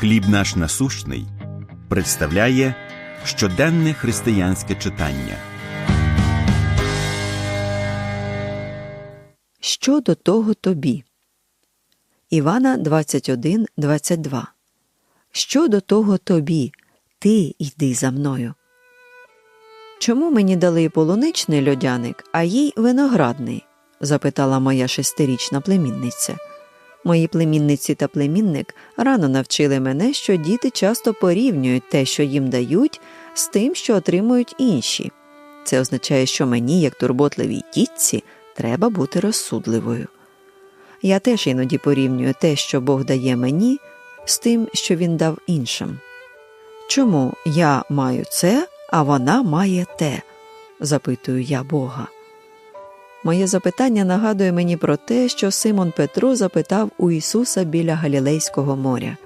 Хліб наш насущний представляє щоденне християнське читання. Що до того тобі? Івана 21, 22. Що до того тобі? Ти йди за мною. Чому мені дали полуничний льодяник, а їй виноградний? запитала моя шестирічна племінниця. Мої племінниці та племінник рано навчили мене, що діти часто порівнюють те, що їм дають, з тим, що отримують інші. Це означає, що мені, як турботливій тітці, треба бути розсудливою. Я теж іноді порівнюю те, що Бог дає мені, з тим, що він дав іншим. Чому я маю це, а вона має те? запитую я Бога. Моє запитання нагадує мені про те, що Симон Петро запитав у Ісуса біля Галілейського моря.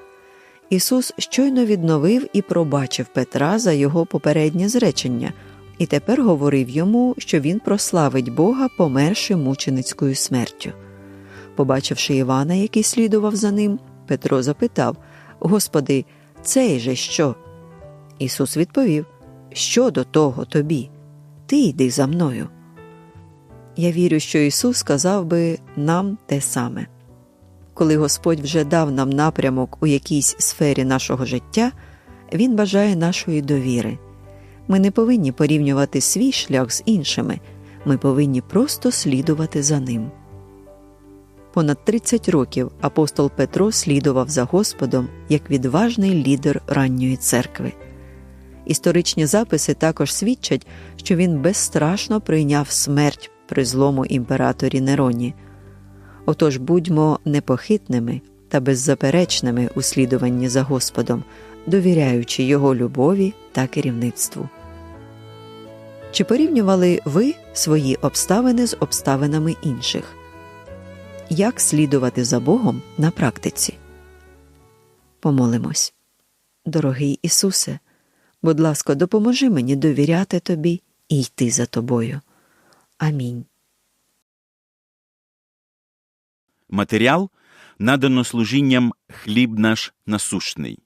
Ісус щойно відновив і пробачив Петра за його попереднє зречення, і тепер говорив йому, що він прославить Бога, померши мученицькою смертю. Побачивши Івана, який слідував за ним, Петро запитав Господи, цей же що? Ісус відповів Що до того тобі? Ти йди за мною. Я вірю, що Ісус сказав би нам те саме. Коли Господь вже дав нам напрямок у якійсь сфері нашого життя, Він бажає нашої довіри. Ми не повинні порівнювати свій шлях з іншими, ми повинні просто слідувати за ним. Понад 30 років апостол Петро слідував за Господом як відважний лідер ранньої церкви. Історичні записи також свідчать, що він безстрашно прийняв смерть при злому імператорі Нероні. Отож будьмо непохитними та беззаперечними у слідуванні за Господом, довіряючи Його любові та керівництву. Чи порівнювали ви свої обставини з обставинами інших? Як слідувати за Богом на практиці? Помолимось. Дорогий Ісусе, будь ласка, допоможи мені довіряти Тобі і йти за Тобою. Амінь. Матеріал надано служінням Хліб наш насущний